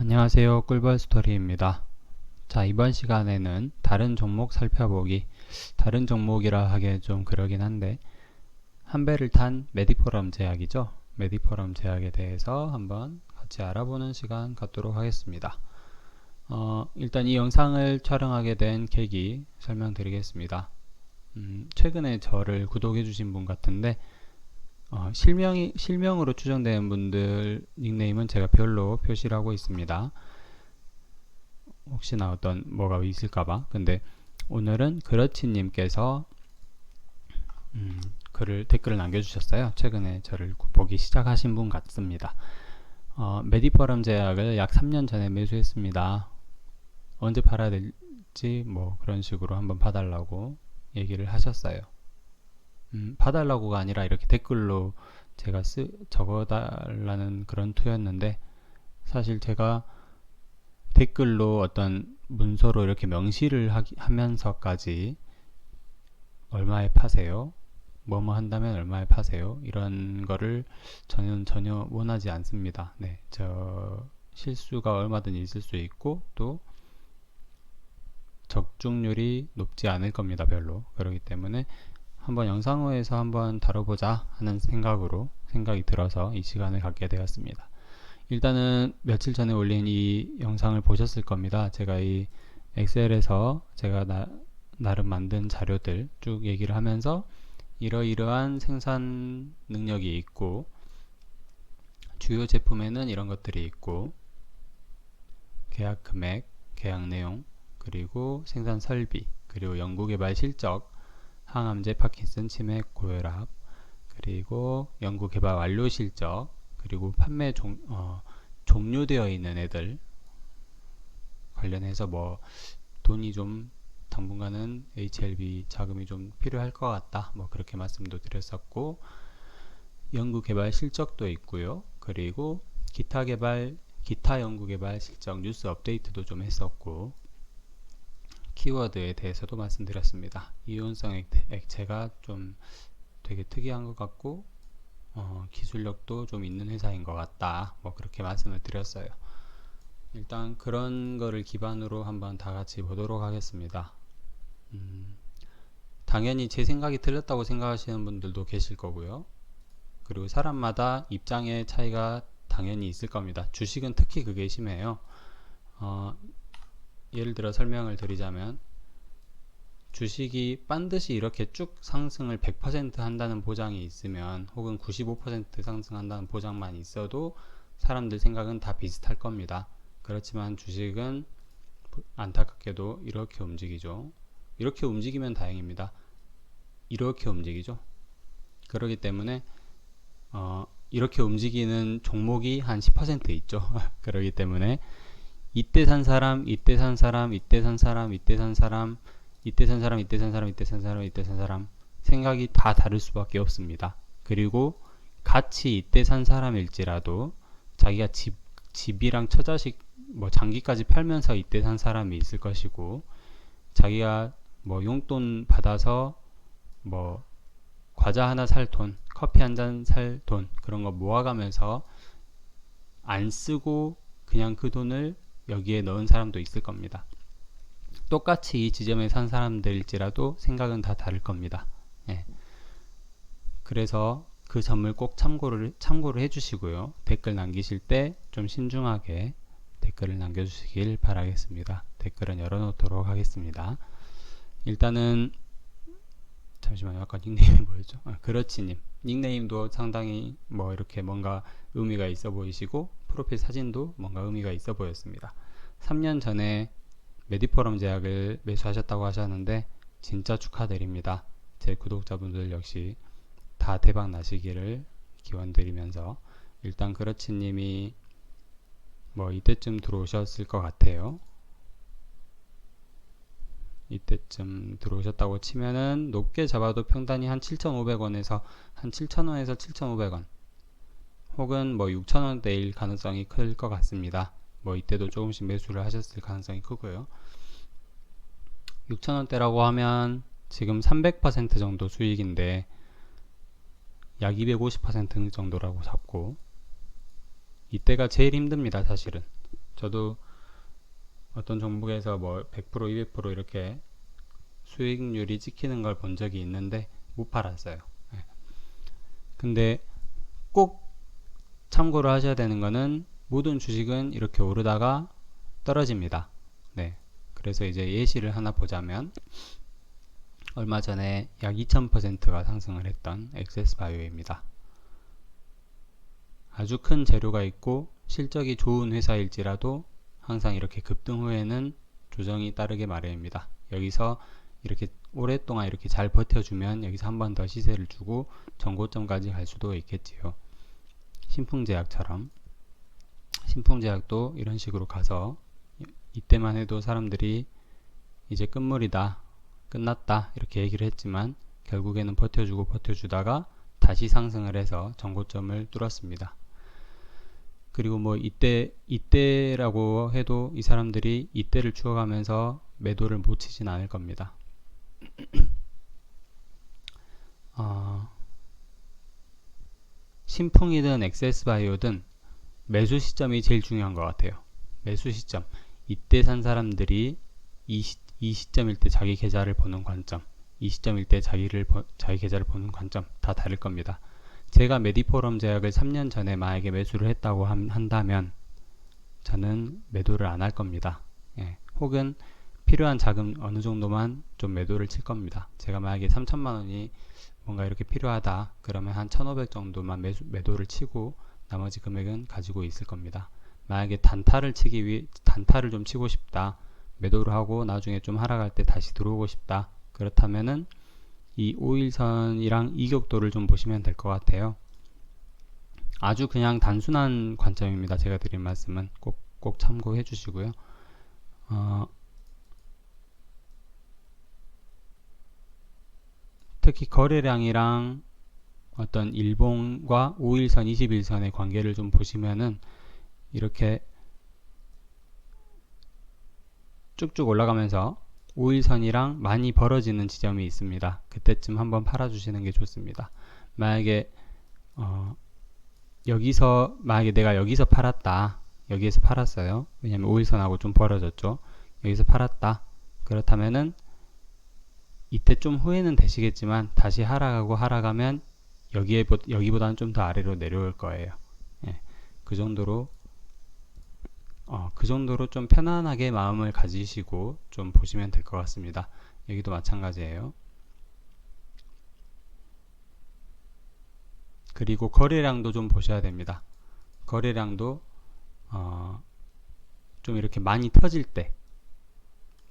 안녕하세요. 꿀벌 스토리입니다. 자, 이번 시간에는 다른 종목 살펴보기. 다른 종목이라 하기에 좀 그러긴 한데, 한 배를 탄 메디포럼 제약이죠. 메디포럼 제약에 대해서 한번 같이 알아보는 시간 갖도록 하겠습니다. 어, 일단 이 영상을 촬영하게 된 계기 설명드리겠습니다. 음, 최근에 저를 구독해 주신 분 같은데, 어, 실명이, 실명으로 추정되는 분들 닉네임은 제가 별로 표시를 하고 있습니다. 혹시나 어떤 뭐가 있을까봐. 근데 오늘은 그렇지님께서 음, 글을 댓글을 남겨주셨어요. 최근에 저를 보기 시작하신 분 같습니다. 어, 메디퍼럼 제약을 약 3년 전에 매수했습니다. 언제 팔아야 될지 뭐 그런 식으로 한번 봐달라고 얘기를 하셨어요. 음, 봐달라고가 아니라 이렇게 댓글로 제가 쓰, 적어달라는 그런 투였는데 사실 제가 댓글로 어떤 문서로 이렇게 명시를 하기, 하면서까지 얼마에 파세요? 뭐뭐 한다면 얼마에 파세요? 이런 거를 저는 전혀 원하지 않습니다. 네, 저 실수가 얼마든 있을 수 있고 또 적중률이 높지 않을 겁니다. 별로. 그렇기 때문에 한번 영상호에서 한번 다뤄보자 하는 생각으로 생각이 들어서 이 시간을 갖게 되었습니다. 일단은 며칠 전에 올린 이 영상을 보셨을 겁니다. 제가 이 엑셀에서 제가 나, 나름 만든 자료들 쭉 얘기를 하면서 이러이러한 생산 능력이 있고 주요 제품에는 이런 것들이 있고 계약 금액, 계약 내용, 그리고 생산 설비, 그리고 연구개발 실적, 항암제, 파킨슨, 치매, 고혈압, 그리고 연구 개발 완료 실적, 그리고 판매 종, 어, 종료되어 있는 애들 관련해서 뭐 돈이 좀 당분간은 HLB 자금이 좀 필요할 것 같다. 뭐 그렇게 말씀도 드렸었고 연구 개발 실적도 있고요. 그리고 기타 개발 기타 연구 개발 실적 뉴스 업데이트도 좀 했었고 키워드에 대해서도 말씀드렸습니다. 이온성 액체가 좀 되게 특이한 것 같고 어, 기술력도 좀 있는 회사인 것 같다. 뭐 그렇게 말씀을 드렸어요. 일단 그런 거를 기반으로 한번 다 같이 보도록 하겠습니다. 음, 당연히 제 생각이 틀렸다고 생각하시는 분들도 계실 거고요. 그리고 사람마다 입장의 차이가 당연히 있을 겁니다. 주식은 특히 그게 심해요. 어, 예를 들어 설명을 드리자면 주식이 반드시 이렇게 쭉 상승을 100% 한다는 보장이 있으면 혹은 95% 상승한다는 보장만 있어도 사람들 생각은 다 비슷할 겁니다. 그렇지만 주식은 안타깝게도 이렇게 움직이죠. 이렇게 움직이면 다행입니다. 이렇게 움직이죠. 그렇기 때문에 어, 이렇게 움직이는 종목이 한 10% 있죠. 그렇기 때문에 이때 산 사람, 이때 산 사람, 이때 산 사람, 이때 산 사람, 이때 산 사람, 이때 산 사람, 이때 산 사람, 이때 산 사람 생각이 다 다를 수밖에 없습니다. 그리고 같이 이때 산 사람일지라도 자기가 집 집이랑 처자식 뭐 장기까지 팔면서 이때 산 사람이 있을 것이고 자기가 뭐 용돈 받아서 뭐 과자 하나 살 돈, 커피 한 잔 살 돈 그런 거 모아가면서 안 쓰고 그냥 그 돈을 여기에 넣은 사람도 있을 겁니다. 똑같이 이 지점에 산 사람들일지라도 생각은 다 다를 겁니다. 예. 그래서 그 점을 꼭 참고를 참고를 해주시고요. 댓글 남기실 때 좀 신중하게 댓글을 남겨주시길 바라겠습니다. 댓글은 열어놓도록 하겠습니다. 일단은 잠시만요. 아까 닉네임이 뭐였죠? 아, 그렇지님 닉네임도 상당히 뭐 이렇게 뭔가 의미가 있어 보이시고 프로필 사진도 뭔가 의미가 있어 보였습니다. 3년 전에 메디포럼 제약을 매수하셨다고 하셨는데 진짜 축하드립니다. 제 구독자분들 역시 다 대박 나시기를 기원드리면서 일단 그렇지님이 뭐 이때쯤 들어오셨을 것 같아요. 이때쯤 들어오셨다고 치면은 높게 잡아도 평단이 한 7,500원에서 한 7,000원에서 7,500원 혹은 뭐 6,000원대일 가능성이 클 것 같습니다. 뭐 이때도 조금씩 매수를 하셨을 가능성이 크고요. 6,000원대라고 하면 지금 300% 정도 수익인데 약 250% 정도라고 잡고 이때가 제일 힘듭니다 사실은 저도 어떤 종목에서 뭐 100% 200% 이렇게 수익률이 찍히는 걸 본 적이 있는데 못 팔았어요. 예. 근데 꼭 참고를 하셔야 되는 거는 모든 주식은 이렇게 오르다가 떨어집니다. 네. 그래서 이제 예시를 하나 보자면 얼마 전에 약 2000%가 상승을 했던 엑세스바이오입니다. 아주 큰 재료가 있고 실적이 좋은 회사일지라도 항상 이렇게 급등 후에는 조정이 따르게 마련입니다. 여기서 이렇게 오랫동안 이렇게 잘 버텨주면 여기서 한 번 더 시세를 주고 전고점까지 갈 수도 있겠지요. 신풍제약처럼 신풍제약도 이런 식으로 가서 이때만 해도 사람들이 이제 끝물이다 끝났다 이렇게 얘기를 했지만 결국에는 버텨주고 버텨주다가 다시 상승을 해서 전고점을 뚫었습니다. 그리고 뭐 이때 이때라고 해도 이 사람들이 이때를 추억하면서 매도를 못 치진 않을 겁니다. 어, 신풍이든 엑세스바이오든 매수 시점이 제일 중요한 것 같아요. 매수 시점. 이때 산 사람들이 이, 시, 이 시점일 때 자기 계좌를 보는 관점, 이 시점일 때 자기를 자기 계좌를 보는 관점 다 다를 겁니다. 제가 메디포럼 제약을 3년 전에 만약에 매수를 했다고 한다면 저는 매도를 안 할 겁니다. 예. 혹은 필요한 자금 어느 정도만 좀 매도를 칠 겁니다. 제가 만약에 3천만 원이 뭔가 이렇게 필요하다 그러면 한 1,500 정도만 매수, 매도를 치고 나머지 금액은 가지고 있을 겁니다. 만약에 단타를 치기 위해 단타를 좀 치고 싶다. 매도를 하고 나중에 좀 하락할 때 다시 들어오고 싶다. 그렇다면은 이 5일선이랑 이격도를 좀 보시면 될 것 같아요. 아주 그냥 단순한 관점입니다. 제가 드린 말씀은 꼭, 꼭 참고해 주시고요. 어, 특히 거래량이랑 어떤 일봉과 5일선, 21선의 관계를 좀 보시면은 이렇게 쭉쭉 올라가면서 5일선이랑 많이 벌어지는 지점이 있습니다. 그때쯤 한번 팔아주시는 게 좋습니다. 만약에 어, 여기서 만약에 내가 여기서 팔았다. 여기에서 팔았어요. 왜냐면 5일선하고 좀 벌어졌죠. 여기서 팔았다. 그렇다면은 이때 좀 후회는 되시겠지만 다시 하락하고 하락하면 여기에 여기보다는 좀 더 아래로 내려올 거예요. 예, 그 정도로 어, 그 정도로 좀 편안하게 마음을 가지시고 좀 보시면 될 것 같습니다. 여기도 마찬가지예요. 그리고 거래량도 좀 보셔야 됩니다. 거래량도 어, 좀 이렇게 많이 터질 때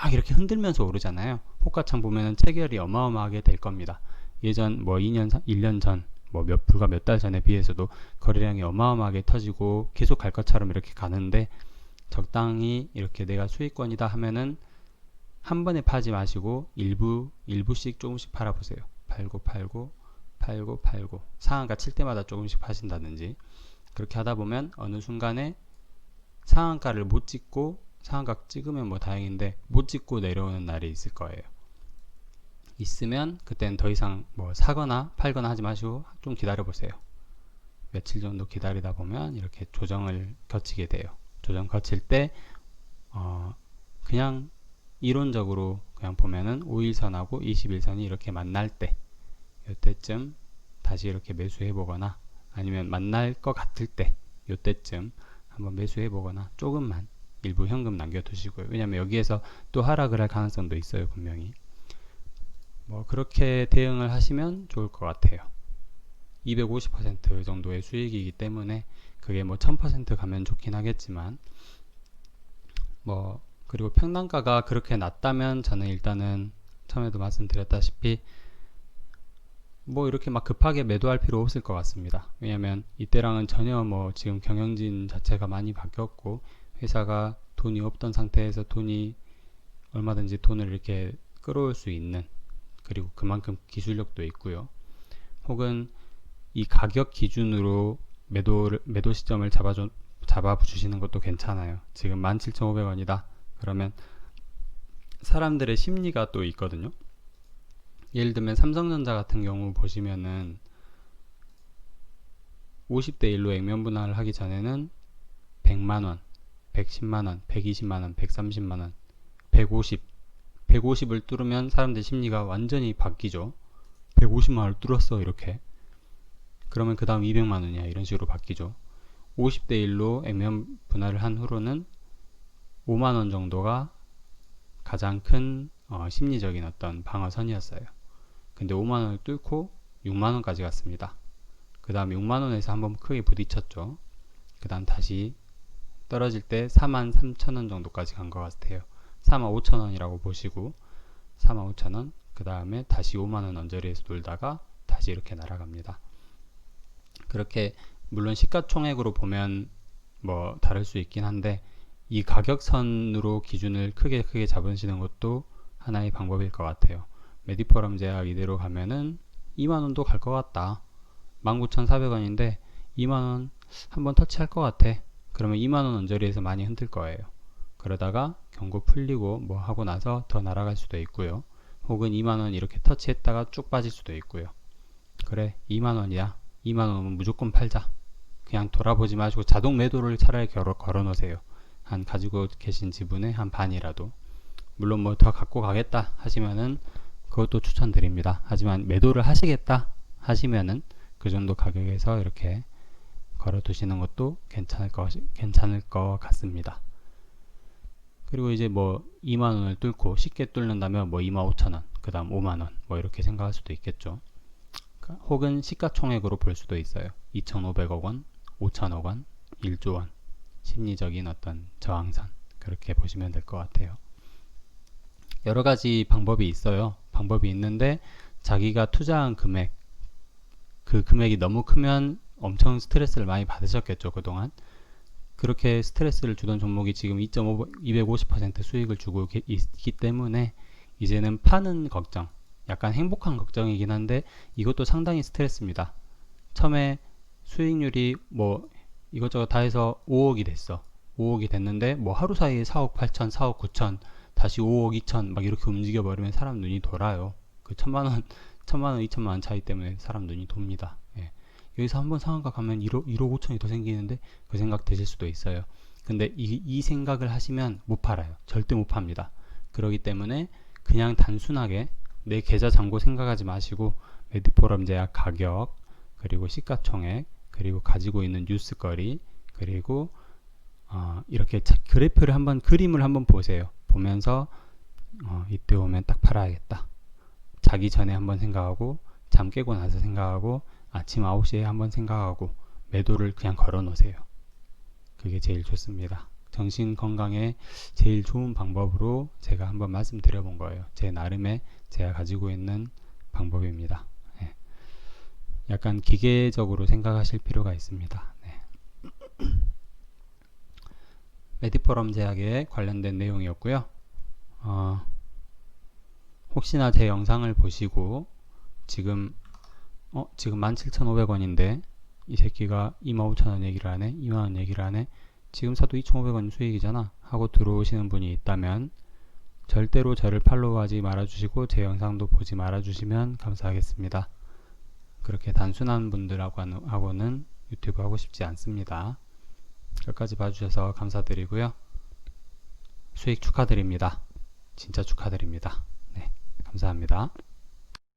막 이렇게 흔들면서 오르잖아요. 호가창 보면은 체결이 어마어마하게 될 겁니다. 예전 뭐 2년, 1년 전, 뭐 몇, 불과 몇 달 전에 비해서도 거래량이 어마어마하게 터지고 계속 갈 것처럼 이렇게 가는데 적당히 이렇게 내가 수익권이다 하면은 한 번에 파지 마시고 일부, 일부씩 조금씩 팔아보세요. 팔고, 팔고, 팔고, 팔고. 상한가 칠 때마다 조금씩 파신다든지. 그렇게 하다 보면 어느 순간에 상한가를 못 찍고 상한가 찍으면 뭐 다행인데 못 찍고 내려오는 날이 있을 거예요. 있으면 그때는 더 이상 뭐 사거나 팔거나 하지 마시고 좀 기다려 보세요. 며칠 정도 기다리다 보면 이렇게 조정을 거치게 돼요. 조정 거칠 때 어, 그냥 이론적으로 그냥 보면은 5일선하고 21선이 이렇게 만날 때 이때쯤 다시 이렇게 매수해 보거나 아니면 만날 것 같을 때 이때쯤 한번 매수해 보거나 조금만 일부 현금 남겨 두시고요. 왜냐면 여기에서 또 하락을 할 가능성도 있어요, 분명히. 뭐 그렇게 대응을 하시면 좋을 것 같아요. 250% 정도의 수익이기 때문에 그게 뭐 1000% 가면 좋긴 하겠지만 뭐 그리고 평단가가 그렇게 낮다면 저는 일단은 처음에도 말씀드렸다시피 뭐 이렇게 막 급하게 매도할 필요 없을 것 같습니다. 왜냐면 이때랑은 전혀 뭐 지금 경영진 자체가 많이 바뀌었고 회사가 돈이 없던 상태에서 돈이 얼마든지 돈을 이렇게 끌어올 수 있는 그리고 그만큼 기술력도 있고요. 혹은 이 가격 기준으로 매도를, 매도 시점을 잡아줘, 잡아 주시는 것도 괜찮아요. 지금 17,500원이다. 그러면 사람들의 심리가 또 있거든요. 예를 들면 삼성전자 같은 경우 보시면은 50대 1로 액면 분할을 하기 전에는 100만 원, 110만원, 120만원, 130만원, 150, 150을 뚫으면 사람들 심리가 완전히 바뀌죠. 150만원을 뚫었어, 이렇게. 그러면 그 다음 200만원이야, 이런 식으로 바뀌죠. 50대 1로 액면 분할을 한 후로는 5만원 정도가 가장 큰 어, 심리적인 어떤 방어선이었어요. 근데 5만원을 뚫고 6만원까지 갔습니다. 그 다음 6만원에서 한번 크게 부딪혔죠. 그 다음 다시 떨어질 때 4만 3천원 정도까지 간 것 같아요. 4만 5천원이라고 보시고 4만 5천원 그 다음에 다시 5만원 언저리에서 놀다가 다시 이렇게 날아갑니다. 그렇게 물론 시가총액으로 보면 뭐 다를 수 있긴 한데 이 가격선으로 기준을 크게 크게 잡으시는 것도 하나의 방법일 것 같아요. 메디포럼 제약 이대로 가면은 2만원도 갈 것 같다. 19,400원인데 2만원 한번 터치할 것 같아. 그러면 2만원 언저리에서 많이 흔들 거예요. 그러다가 경고 풀리고 뭐 하고 나서 더 날아갈 수도 있고요. 혹은 2만원 이렇게 터치했다가 쭉 빠질 수도 있고요. 그래 2만원이야. 2만원은 무조건 팔자. 그냥 돌아보지 마시고 자동 매도를 차라리 걸어, 놓으세요. 한 가지고 계신 지분의 한 반이라도. 물론 뭐 더 갖고 가겠다 하시면은 그것도 추천드립니다. 하지만 매도를 하시겠다 하시면은 그 정도 가격에서 이렇게 걸어 두시는 것도 괜찮을 것, 괜찮을 것 같습니다. 그리고 이제 뭐 2만원을 뚫고 쉽게 뚫는다면 뭐 2만 5천원, 그 다음 5만원, 뭐 이렇게 생각할 수도 있겠죠. 그러니까 혹은 시가총액으로 볼 수도 있어요. 2,500억 원, 5천억 원, 1조 원. 심리적인 어떤 저항선. 그렇게 보시면 될 것 같아요. 여러 가지 방법이 있어요. 방법이 있는데 자기가 투자한 금액, 그 금액이 너무 크면 엄청 스트레스를 많이 받으셨겠죠, 그동안. 그렇게 스트레스를 주던 종목이 지금 2.5, 250% 수익을 주고 있기 때문에 이제는 파는 걱정, 약간 행복한 걱정이긴 한데 이것도 상당히 스트레스입니다. 처음에 수익률이 뭐 이것저것 다 해서 5억이 됐어. 5억이 됐는데 뭐 하루 사이에 4억 8천, 4억 9천, 다시 5억 2천 막 이렇게 움직여 버리면 사람 눈이 돌아요. 그 천만 원, 천만 원, 2천만 원 차이 때문에 사람 눈이 돕니다. 예. 여기서 한번 상한가 가면 1억, 1억 5천이 더 생기는데 그 생각 드실 수도 있어요. 근데 이, 이 생각을 하시면 못 팔아요. 절대 못 팝니다. 그러기 때문에 그냥 단순하게 내 계좌 잔고 생각하지 마시고 메디포럼 제약 가격 그리고 시가총액 그리고 가지고 있는 뉴스거리 그리고 어, 이렇게 그래프를 한번 그림을 한번 보세요. 보면서 어, 이때 오면 딱 팔아야겠다. 자기 전에 한번 생각하고 잠 깨고 나서 생각하고 아침 9시에 한번 생각하고 매도를 그냥 걸어 놓으세요. 그게 제일 좋습니다. 정신 건강에 제일 좋은 방법으로 제가 한번 말씀드려 본 거예요. 제 나름의 제가 가지고 있는 방법입니다. 네. 약간 기계적으로 생각하실 필요가 있습니다. 네. 메디포럼 제약에 관련된 내용이었고요. 어, 혹시나 제 영상을 보시고 지금 어 지금 17,500원인데 이 새끼가 25,000원 얘기를 하네 2만원 얘기를 하네 지금 사도 2,500원 수익이잖아 하고 들어오시는 분이 있다면 절대로 저를 팔로우하지 말아주시고 제 영상도 보지 말아주시면 감사하겠습니다. 그렇게 단순한 분들하고는 유튜브 하고 싶지 않습니다. 끝까지 봐주셔서 감사드리고요. 수익 축하드립니다. 진짜 축하드립니다. 네, 감사합니다.